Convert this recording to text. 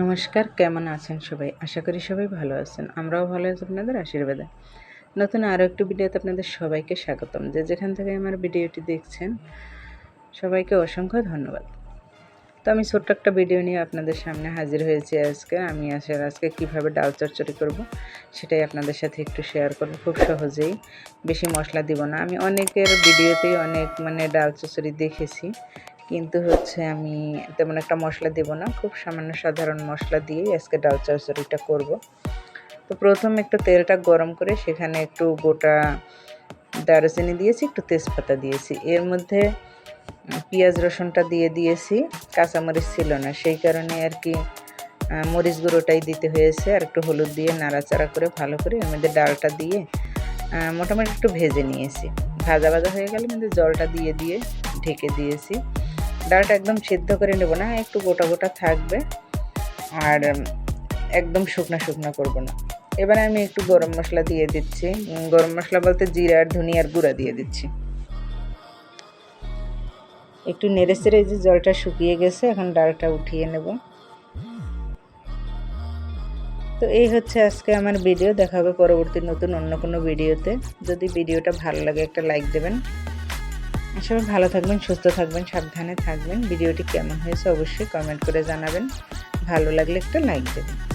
নমস্কার, কেমন আছেন সবাই? আশা করি সবাই ভালো আছেন। আমরাও ভালো আছি আপনাদের আশীর্বাদে। নতুন আরও একটি ভিডিওতে আপনাদের সবাইকে স্বাগতম। যে যেখান থেকে আমার ভিডিওটি দেখছেন, সবাইকে অসংখ্য ধন্যবাদ। তো আমি ছোট্ট একটা ভিডিও নিয়ে আপনাদের সামনে হাজির হয়েছি আজকে। আমি আসলে আজকে কীভাবে ডাল চচ্চড়ি করব, সেটাই আপনাদের সাথে একটু শেয়ার করব। খুব সহজেই, বেশি মশলা দিব না। আমি অনেকের ভিডিওতেই অনেক মানে ডাল চচ্চড়ি দেখেছি। কিন্তু হচ্ছে আমি তেমন একটা মশলা দেব না, খুব সামান্য সাধারণ মশলা দিয়েই আজকে ডাল চচ্চড়িটা করব। তো প্রথম একটু তেলটা গরম করে সেখানে একটু গোটা দারুচিনি দিয়েছি, একটু তেজপাতা দিয়েছি। এর মধ্যে পেঁয়াজ রসুনটা দিয়ে দিয়েছি, কাঁচামরিচ ছিল না, সেই কারণে আর কি মরিচ গুঁড়োটাই দিতে হয়েছে আর একটু হলুদ দিয়ে নাড়াচাড়া করে ভালো করে এর মধ্যে ডালটা দিয়ে মোটামুটি একটু ভেজে নিয়েছি। ভাজা ভাজা হয়ে গেলে মধ্যে জলটা দিয়ে দিয়ে ঢেকে দিয়েছি। ডালটা একদম সিদ্ধ করে নেব না, একটু গোটা গোটা থাকবে। আর একদম শুকনো শুকনো করব না। এবারে আমি একটু গরম মশলা দিয়ে দিচ্ছি। গরম মশলা বলতে জিরা আর ধনিয়ার গুঁড়া দিয়ে দিচ্ছি। একটু নেড়ে চেড়ে যে জলটা শুকিয়ে গেছে, এখন ডালটা উঠিয়ে নেব। তো এই হচ্ছে আজকে আমার ভিডিও, দেখা হবে পরবর্তী নতুন অন্য কোনো ভিডিওতে। যদি ভিডিওটা ভালো লাগে একটা লাইক দেবেন। সবাই ভালো থাকবেন, সুস্থ থাকবেন, সাবধানে থাকবেন। ভিডিওটি কেমন হয়েছে অবশ্যই কমেন্ট করে জানাবেন। ভালো লাগলে একটা লাইক দেবেন।